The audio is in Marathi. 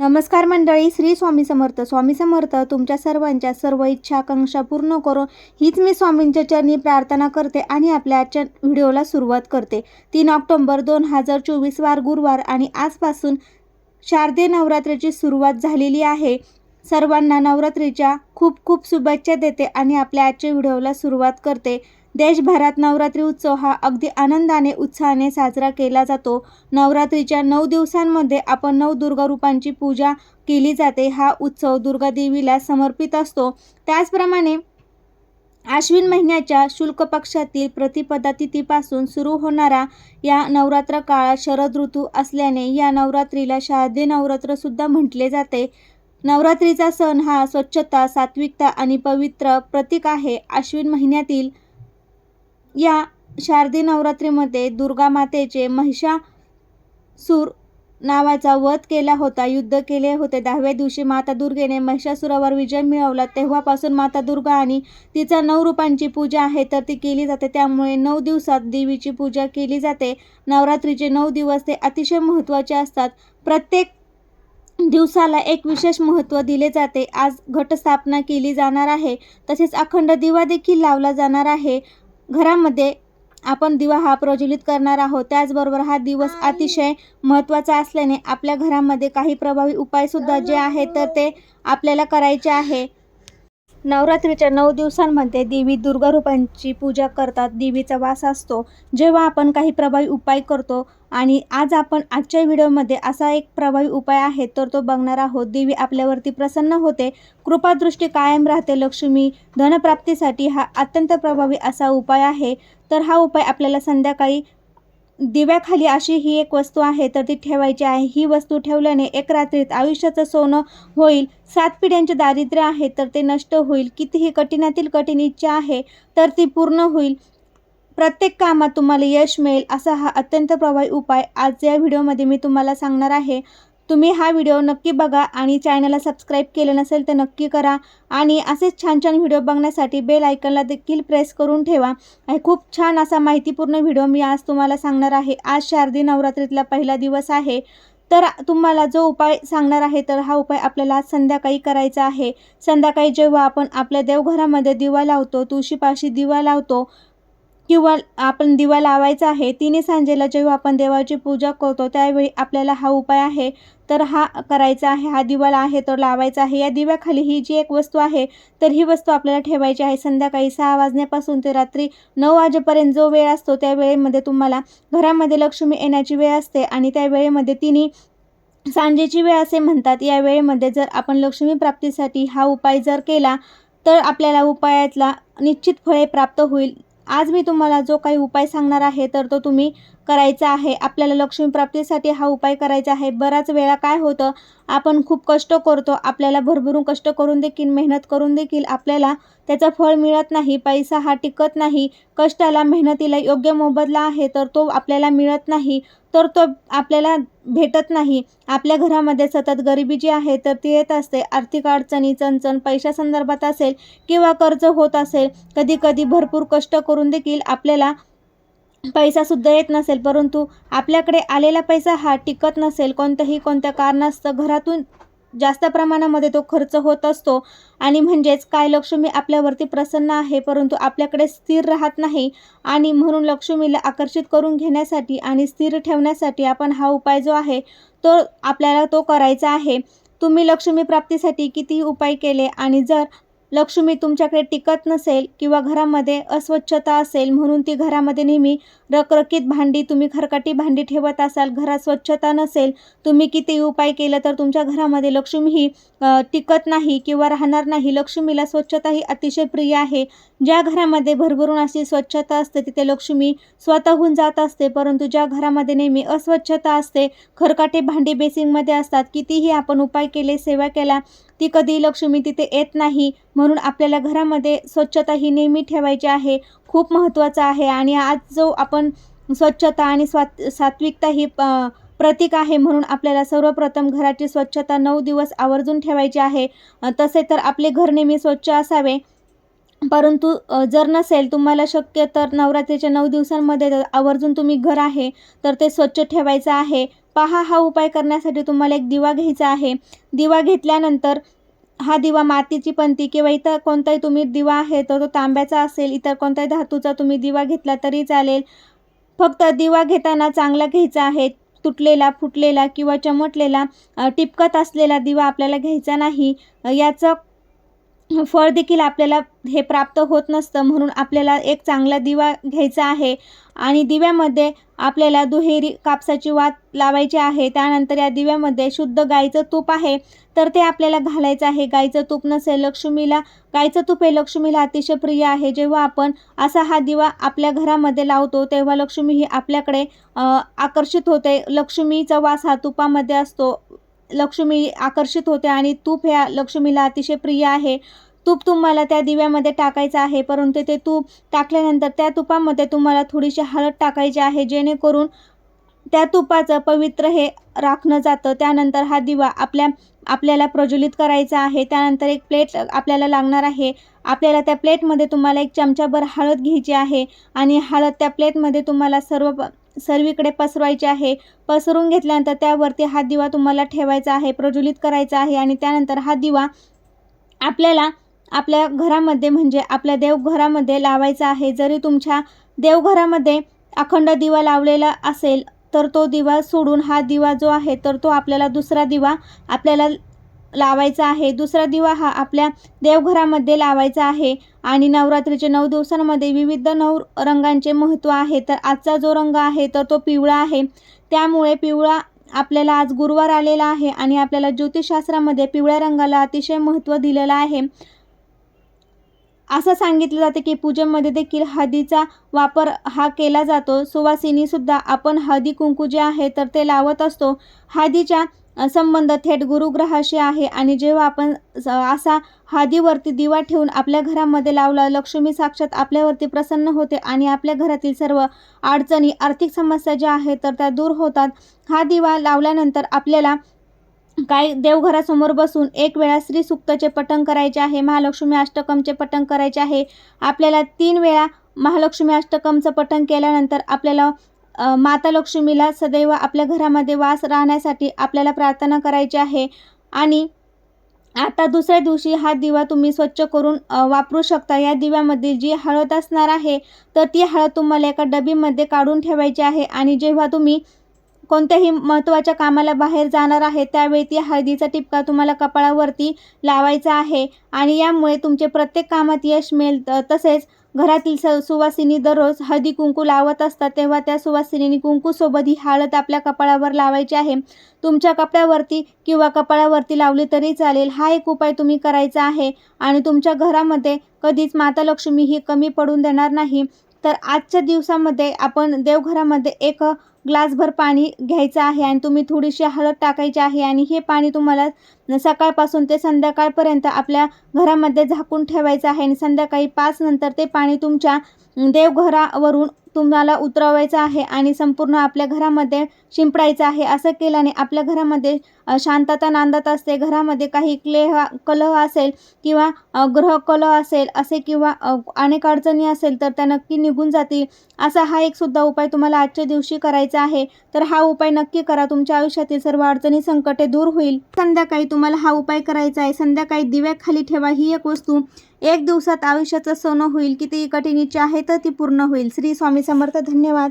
नमस्कार मंडळी श्री स्वामी समर्थ. स्वामी समर्थ तुमच्या सर्वांच्या सर्व इच्छा आकांक्षा पूर्ण करो हीच मी स्वामींच्या चरणी प्रार्थना करते आणि आपल्या आजच्या व्हिडिओला सुरुवात करते. तीन ऑक्टोंबर दोन हजार चोवीस वार गुरुवार आणि आजपासून शारदीय नवरात्रीची सुरुवात झालेली आहे. सर्वांना नवरात्रीच्या खूप खूप शुभेच्छा देते आणि आपल्या आजच्या व्हिडिओला सुरुवात करते. देशभरात नवरात्री उत्सव हा अगदी आनंदाने उत्साहाने साजरा केला जातो. नवरात्रीच्या नऊ दिवसांमध्ये आपण नऊ दुर्गा रूपांची पूजा केली जाते. हा उत्सव दुर्गादेवीला समर्पित असतो. त्याचप्रमाणे आश्विन महिन्याच्या शुल्क पक्षातील प्रतिपदा तिथीपासून सुरू होणारा या नवरात्र काळात शरद ऋतू असल्याने या नवरात्रीला शारदीय नवरात्रसुद्धा म्हटले जाते. नवरात्रीचा सण हा स्वच्छता सात्विकता आणि पवित्र प्रतीक आहे. आश्विन महिन्यातील या शारदी नवरात्रीमध्ये दुर्गा मातेचे महिषासूर नावाचा वध केला होता युद्ध केले होते. दहाव्या दिवशी माता दुर्गेने महिषासुरावर विजय मिळवला. तेव्हापासून माता दुर्गा आणि तिचा नऊ रूपांची पूजा आहे तर ती केली जाते. त्यामुळे नऊ दिवसात देवीची पूजा केली जाते. नवरात्रीचे नऊ दिवस ते अतिशय महत्त्वाचे असतात. प्रत्येक दिवसाला एक विशेष महत्त्व दिले जाते. आज घटस्थापना केली जाणार आहे. तसेच अखंड दिवा देखील लावला जाणार आहे. घरामध्ये आपण दिवा हा प्रज्वलित करणार आहोत. त्याचबरोबर हा दिवस अतिशय महत्त्वाचा असल्याने आपल्या घरामध्ये काही प्रभावी उपायसुद्धा जे आहेत तर ते आपल्याला करायचे आहे. नवरात्रीच्या नऊ दिवसांमध्ये देवी दुर्गा रूपांची पूजा करतात. देवीचा वास असतो. जेव्हा आपण काही प्रभावी उपाय करतो आणि आज आपण आजच्या व्हिडिओमध्ये असा एक प्रभावी उपाय आहे तर तो बघणार आहोत. देवी आपल्यावरती प्रसन्न होते. कृपादृष्टी कायम राहते. लक्ष्मी धनप्राप्तीसाठी हा अत्यंत प्रभावी असा उपाय आहे. तर हा उपाय आपल्याला संध्याकाळी दिव्याखाली अशी ही एक वस्तू आहे तर ती ठेवायची आहे. ही वस्तू ठेवल्याने एक रात्रीत आयुष्याचं सोनं होईल सात पिढ्यांचे दारिद्र्य आहे तर ते नष्ट होईल. कितीही कठीणातील कठीण इच्छा आहे तर ती पूर्ण होईल. प्रत्येक कामात तुम्हाला यश मिळेल असा हा अत्यंत प्रभावी उपाय. आज या व्हिडिओमध्ये मी तुम्हाला सांगणार आहे तुम्ही हा व्हिडिओ नक्की बघा आणि चॅनलला सबस्क्राईब केलं नसेल तर नक्की करा. आणि असेच छान छान व्हिडिओ बघण्यासाठी बेल आयकनला देखील प्रेस करून ठेवा. आणि खूप छान असा माहितीपूर्ण व्हिडिओ मी आज तुम्हाला सांगणार आहे. आज शारदी नवरात्रीतला पहिला दिवस आहे. तर तुम्हाला जो उपाय सांगणार आहे तर हा उपाय आपल्याला आज संध्याकाळी करायचा आहे. संध्याकाळी जेव्हा आपण आपल्या देवघरामध्ये दिवा लावतो तुळशीपाशी दिवा लावतो किंवा आपण दिवा लावायचा आहे तिने सांजेला जेव्हा आपण देवाची पूजा करतो त्यावेळी आपल्याला हा उपाय आहे. तर हा करायचा आहे हा दिवाला आहे तर लावायचा आहे. या दिव्याखाली ही जी एक वस्तू आहे तर ही वस्तू आपल्याला ठेवायची आहे संध्याकाळी सहा वाजण्यापासून ते रात्री नऊ वाजेपर्यंत जो वेळ असतो त्या वेळेमध्ये तुम्हाला घरामध्ये लक्ष्मी येण्याची वेळ असते आणि त्या वेळेमध्ये तिने सांजेची वेळ असे म्हणतात. या वेळेमध्ये जर आपण लक्ष्मी प्राप्तीसाठी हा उपाय जर केला तर आपल्याला उपायातला निश्चित फळे प्राप्त होईल. आज मी तुम्हाला जो काही उपाय सांगणार आहे तर तो तुम्ही करायचा आहे. आपल्याला लक्ष्मी प्राप्तीसाठी हा उपाय करायचा आहे. बराच वेळा काय होतं आपण खूप कष्ट करतो. आपल्याला भरभरून कष्ट करून देखील मेहनत करून देखील आपल्याला त्याचं फळ मिळत नाही पैसा हा टिकत नाही. कष्टाला मेहनतीला योग्य मोबदला आहे तर तो आपल्याला मिळत नाही तर तो आपल्याला भेटत नाही. आपल्या घरामध्ये सतत गरिबी जी आहे तर ती येत असते. आर्थिक अडचणी चणचण पैशासंदर्भात असेल किंवा कर्ज होत असेल कधी कधी भरपूर कष्ट करून देखील आपल्याला पैसासुद्धा येत नसेल परंतु आपल्याकडे आलेला पैसा हा टिकत नसेल. कोणत्याही कोणत्या कारणास्तव घरातून जास्त प्रमाणामध्ये तो खर्च होत असतो. आणि म्हणजेच काय लक्ष्मी आपल्यावरती प्रसन्न आहे परंतु आपल्याकडे स्थिर राहत नाही. आणि म्हणून लक्ष्मीला आकर्षित करून घेण्यासाठी आणि स्थिर ठेवण्यासाठी आपण हा उपाय जो आहे तो आपल्याला तो करायचा आहे. तुम्ही लक्ष्मी प्राप्तीसाठी कितीही उपाय केले आणि जर लक्ष्मी तुमच्याकडे टिकत नसेल किंवा घरामध्ये अस्वच्छता असेल म्हणून ती घरामध्ये नेहमी रखरखीत भांडी तुम्ही खरकाटी भांडी ठेवत असाल घरात स्वच्छता नसेल तुम्ही किती उपाय केलं तर तुमच्या घरामध्ये लक्ष्मी ही टिकत नाही किंवा राहणार नाही. लक्ष्मीला स्वच्छता ही अतिशय प्रिय आहे. ज्या घरामध्ये भरभरून अशी स्वच्छता असते तिथे लक्ष्मी स्वतःहून जात असते परंतु ज्या घरामध्ये नेहमी अस्वच्छता असते खरकाटे भांडी बेसिंगमध्ये असतात कितीही आपण उपाय केले सेवा केला ती कधी लक्ष्मी तिथे येत नाही. म्हणून आपल्याला घरामध्ये स्वच्छता ही नेहमी ठेवायची आहे. खूप महत्त्वाचं आहे आणि आज जो आपण स्वच्छता आणि स्वात सात्विकता ही प्रतीक आहे म्हणून आपल्याला सर्वप्रथम घराची स्वच्छता नऊ दिवस आवर्जून ठेवायची आहे. तसे तर आपले घर नेहमी स्वच्छ असावे. परंतु जर नसेल तुम्हाला शक्य तर नवरात्रीच्या नऊ दिवसांमध्ये आवर्जून तुम्ही घर आहे तर ते स्वच्छ ठेवायचं आहे. पहा हा उपाय करण्यासाठी तुम्हाला एक दिवा घ्यायचा आहे. दिवा घेतल्यानंतर हा दिवा मातीची पंती किंवा इतर कोणताही तुम्ही दिवा आहे तर तो तांब्याचा असेल इतर कोणत्याही धातूचा तुम्ही दिवा घेतला तरी चालेल. फक्त दिवा घेताना चांगला घ्यायचा आहे. तुटलेला फुटलेला किंवा चमटलेला टिपकत असलेला दिवा आपल्याला घ्यायचा नाही. याचं फळ देखील आपल्याला हे प्राप्त होत नसतं. म्हणून आपल्याला एक चांगला दिवा घ्यायचा आहे आणि दिव्यामध्ये आपल्याला दुहेरी कापसाची वात लावायची आहे. त्यानंतर या दिव्यामध्ये शुद्ध गाईचं तूप आहे. तर ते आपल्याला घालायचं आहे. गाईचं तूप नसेल लक्ष्मीला गाईचं तूप हे लक्ष्मीला अतिशय प्रिय आहे. जेव्हा आपण असा हा दिवा आपल्या घरामध्ये लावतो तेव्हा लक्ष्मी ही आपल्याकडे आकर्षित होते. लक्ष्मीचा वास हा तुपामध्ये असतो. लक्ष्मी आकर्षित होते आणि तूप ह्या लक्ष्मीला अतिशय प्रिय आहे. तूप तुम्हाला त्या दिव्यामध्ये टाकायचं आहे परंतु ते तूप टाकल्यानंतर त्या तुपामध्ये तुम्हाला थोडीशी हळद टाकायची आहे जेणेकरून त्या तुपाचं पवित्र हे राखणं जातं. त्यानंतर हा दिवा आपल्या आपल्याला प्रज्वलित करायचा आहे. त्यानंतर एक प्लेट आपल्याला लागणार आहे. आपल्याला त्या प्लेटमध्ये तुम्हाला एक चमचाभर हळद घ्यायची आहे आणि हळद त्या प्लेटमध्ये तुम्हाला सर्व सर्वीकडे पसरवायची आहे. पसरून घेतल्यानंतर त्यावरती हा दिवा तुम्हाला ठेवायचा आहे प्रज्वलित करायचा आहे आणि त्यानंतर हा दिवा आपल्याला आपल्या घरामध्ये म्हणजे आपल्या देवघरामध्ये लावायचा आहे. जरी तुमच्या देवघरामध्ये अखंड दिवा लावलेला असेल तर तो दिवा सोडून हा दिवा जो आहे तर तो आपल्याला दुसरा दिवा आपल्याला लावायचा आहे. दुसरा दिवा हा आपल्या देवघरामध्ये लावायचा आहे आणि नवरात्रीचे नऊ दिवसांमध्ये विविध नऊ रंगांचे महत्त्व आहे. तर आजचा जो रंग आहे तर तो पिवळा आहे. त्यामुळे पिवळा आपल्याला आज गुरुवार आलेला आहे आणि आपल्याला ज्योतिषशास्त्रामध्ये पिवळ्या रंगाला अतिशय महत्त्व दिलेलं आहे. असं सांगितलं जातं की पूजेमध्ये देखील हळदीचा वापर हा केला जातो. सुवासिनीसुद्धा आपण हळदी कुंकू जे आहे तर ते लावत असतो. हळदीच्या संबंध थेट गुरुग्रहाशी आहे. आणि जेव्हा आपण स- असा हादीवरती दिवा ठेवून आपल्या घरामध्ये लावला लक्ष्मी साक्षात आपल्यावरती प्रसन्न होते आणि आपल्या घरातील सर्व अडचणी आर्थिक समस्या ज्या आहेत तर त्या दूर होतात. हा दिवा लावल्यानंतर आपल्याला काय देवघरासमोर बसून एक वेळा श्री सुक्तचे पठण करायचे आहे महालक्ष्मी अष्टकमचे पठण करायचे आहे. आपल्याला तीन वेळा महालक्ष्मी अष्टकमचं पठण केल्यानंतर आपल्याला माता लक्ष्मीला सदैव आपल्या घरामध्ये वास राहण्यासाठी आपल्याला प्रार्थना करायची आहे. आणि आता दुसऱ्या दिवशी हा दिवा तुम्ही स्वच्छ करून वापरू शकता. या दिव्यामध्ये जी हळद असणार आहे तर ती हळद तुम्हाला एका डबीमध्ये काढून ठेवायची आहे. आणि जेव्हा तुम्ही कोणत्याही महत्त्वाच्या कामाला बाहेर जाणार आहे त्यावेळी ती हळदीचा टिपका तुम्हाला कपाळावरती लावायचा आहे आणि यामुळे तुमचे प्रत्येक कामात यश मिळेल. तसेच घरातील स सुवासिनी दररोज हळदी कुंकू लावत असतात तेव्हा त्या सुवासिनीने कुंकूसोबत ही हळद आपल्या कपाळावर लावायची आहे. तुमच्या कपड्यावरती किंवा कपाळावरती लावली तरी चालेल. हा एक उपाय तुम्ही करायचा आहे आणि तुमच्या घरामध्ये कधीच माता लक्ष्मी ही कमी पडून देणार नाही. तर आजच्या दिवसामध्ये आपण देवघरामध्ये एक ग्लासभर पाणी घ्यायचं आहे आणि तुम्ही थोडीशी हळद टाकायची आहे आणि हे पाणी तुम्हाला सकाळपासून ते संध्याकाळपर्यंत आपल्या घरामध्ये झाकून ठेवायचं आहे आणि संध्याकाळी पाच नंतर ते पाणी तुमच्या देवघरावरून तुम्हाला उतरवायचं आहे आणि संपूर्ण आपल्या घरामध्ये शिंपडायचं आहे असं केल्याने आपल्या घरामध्ये शांतता नांदत असते. घरामध्ये काही क्लेह कलह असेल किंवा ग्रहकलह ग्रह कलह असेल असे किंवा अनेक अडचणी असेल तर त्या नक्की निघून जातील. असा हा एक सुद्धा उपाय तुम्हाला आजच्या दिवशी करायचा आहे. तर हा उपाय नक्की करा. तुमच्या आयुष्यातील सर्व अडचणी संकटे दूर होईल. संध्याकाळी तुम्हाला हा उपाय करायचा आहे. संध्याकाळी दिव्याखाली ठेवा. ही एक वस्तू एक दिवसात आयुष्याचं सोनं होईल कितीही कठीण इच्छा आहे तर ती पूर्ण होईल. श्री स्वामी समर्थ धन्यवाद.